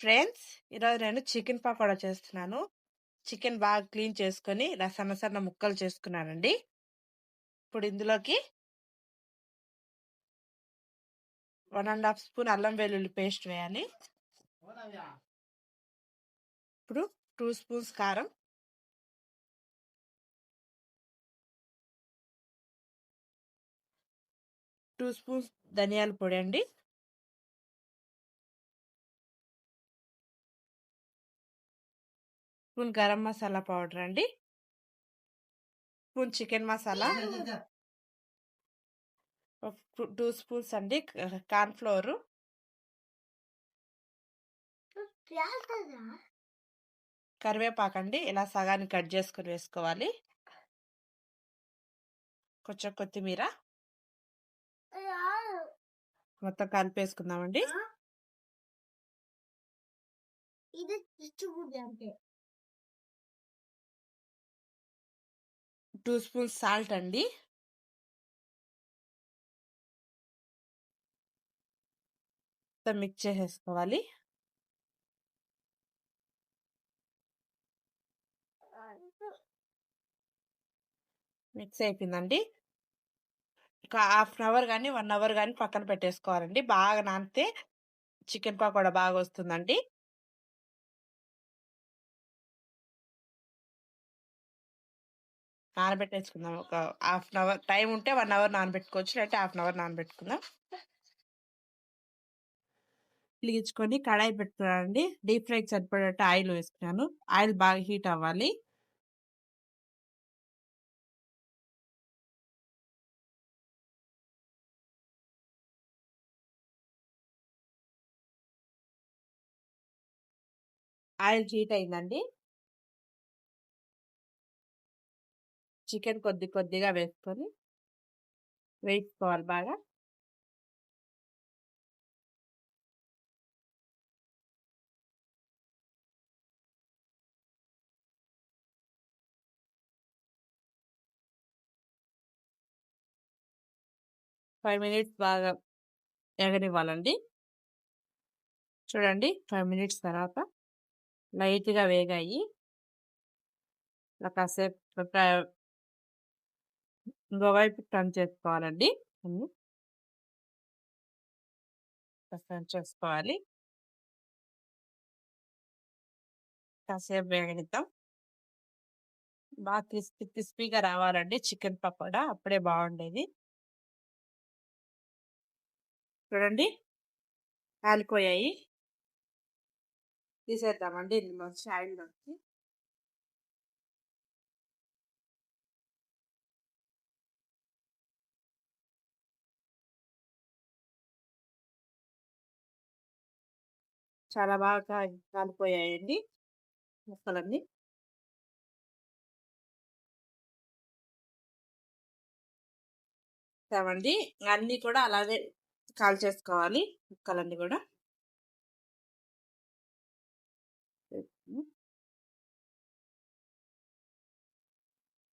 Friends ఈరోజు నేను chicken pakoda చేస్తున్నాను. చికెన్ బాగా క్లీన్ చేసుకొని ఇలా సన్న సన్న ముక్కలు చేసుకున్నానండి. ఇప్పుడు ఇందులోకి వన్ అండ్ హాఫ్ స్పూన్ అల్లం వెల్లుల్లి పేస్ట్ వేయాలి. ఇప్పుడు టూ స్పూన్స్ కారం. టూ స్పూన్స్ ధనియాల పొడి అండి. స్పూన్ గరం మసాలా పౌడర్ అండి. Spoon chicken masala. Two spoons అండి కార్న్ఫ్లోరు కరివేపాకండి ఇలా సగాన్ని కట్ చేసుకొని వేసుకోవాలి. కొంచెం కొత్తిమీర. మొత్తం కలిపేసుకుందామండి. ఇది టూ స్పూన్స్ సాల్ట్ అండి. మిక్స్ చేసేసుకోవాలి. మిక్స్ అయిపోయిందండి. ఒక హాఫ్ అన్ అవర్ కానీ వన్ అవర్ కానీ పక్కన పెట్టేసుకోవాలండి. బాగా నానితే చికెన్ పకోడా బాగా వస్తుందండి. నానబెట్టేసుకుందాం. ఒక హాఫ్ అన్ అవర్ టైం ఉంటే వన్ అవర్ నానబెట్టుకోవచ్చు. లేకపోతే హాఫ్ అన్ అవర్ నానబెట్టుకుందాం. పిలిగించుకొని కడాయి పెట్టుకున్నానండి డీప్ ఫ్రైకి సరిపడేట ఆయిల్ వేసుకున్నాను. ఆయిల్ బాగా హీట్ అవ్వాలి. ఆయిల్ హీట్ అయిందండి. చికెన్ కొద్ది కొద్దిగా వేసుకొని వేసుకోవాలి బాగా. ఫైవ్ మినిట్స్ బాగా ఎగనివ్వాలండి. చూడండి ఫైవ్ మినిట్స్ తర్వాత లైట్గా వేగాయి. కాసేపు ఇంకో వైపు టర్న్ చేసుకోవాలండి. టర్న్ చేసుకోవాలి. కాసేపు వేగనిద్దాం. బాగా క్రిస్పీ క్రిస్పీగా రావాలండి చికెన్ పకోడా. అప్పుడే బాగుండేది. చూడండి. కాలిపోయాయి. తీసేద్దామండి ఇందులోంచి ఆయిల్లోకి చాలా బాగా కాలిపోయాయండి ముక్కలన్నీ. చావండి అన్నీ కూడా అలాగే కాల్ చేసుకోవాలి. ముక్కలన్నీ కూడా.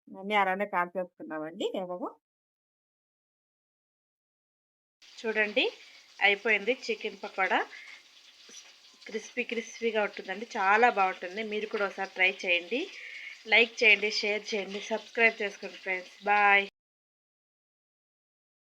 అన్నీ అలానే కాల్ చేసుకున్నామండి. ఏమో చూడండి. అయిపోయింది. చికెన్ పకోడా. క్రిస్పీ క్రిస్పీగా ఉంటుందండి. చాలా బాగుంటుంది. మీరు కూడా ఒకసారి ట్రై చేయండి. లైక్ చేయండి షేర్ చేయండి సబ్స్క్రైబ్ చేసుకోండి ఫ్రెండ్స్. బాయ్.